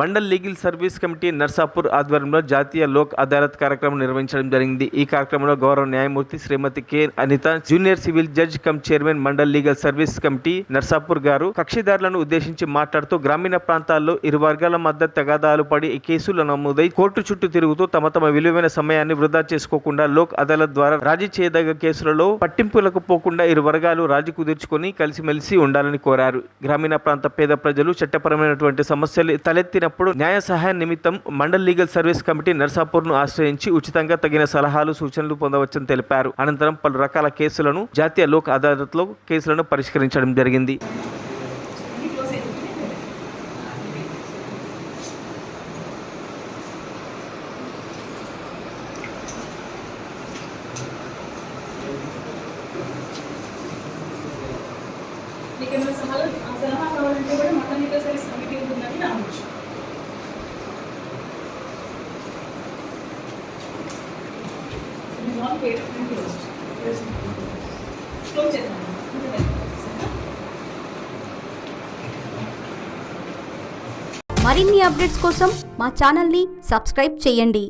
Mandal legal service committee Narsapur ఆధ్వర్యంలో జాతీయ లోక్ అదాలత్ కార్యక్రమం నిర్వహించడం జరిగింది. ఈ కార్యక్రమంలో గౌరవ న్యాయమూర్తి Shrimati K. Anita junior civil judge cum chairman mandal legal service committee Narsapur garu కక్షిదారులను ఉద్దేశించి మాట్లాడుతూ గ్రామీణ ప్రాంతాల్లో ఇరు వర్గాల మధ్య తగాదాలు పడి కేసులు నమోదై కోర్టు చుట్టూ తిరుగుతూ తమ తమ విలువైన సమయాన్ని వృధా చేసుకోకుండా లోక్ అదాలత్ ద్వారా రాజీ చేయదగ్గ కేసులలో పట్టింపులకు పోకుండా ఇరు వర్గాలు రాజీ కుదుర్చుకొని కలిసిమెలిసి ఉండాలని కోరారు. గ్రామీణ ప్రాంత పేద ప్రజలు చట్టపరమైనటువంటి సమస్యలు తలెత్తి జరిగినప్పుడు న్యాయ సహాయ నిమిత్తం మండల్ లీగల్ సర్వీస్ కమిటీ నర్సాపూర్ను ఆశ్రయించి ఉచితంగా తగిన సలహాలు సూచనలు పొందవచ్చని తెలిపారు. అనంతరం పలు రకాల కేసులను జాతీయ లోక్ అదాలత్లో కేసులను పరిష్కరించడం జరిగింది. మీకు ఏమైనా సలహా సలహా కావాలంటే కూడా మొత్తం లీగల్ సర్వీస్ కమిటీ ఉంటుందని రావచ్చు ఇది నాన్ పేరు క్లోజ్ క్లోజ్ చేద్దాం. మరిన్ని అప్డేట్స్ కోసం మా ఛానల్ని సబ్స్క్రైబ్ చేయండి.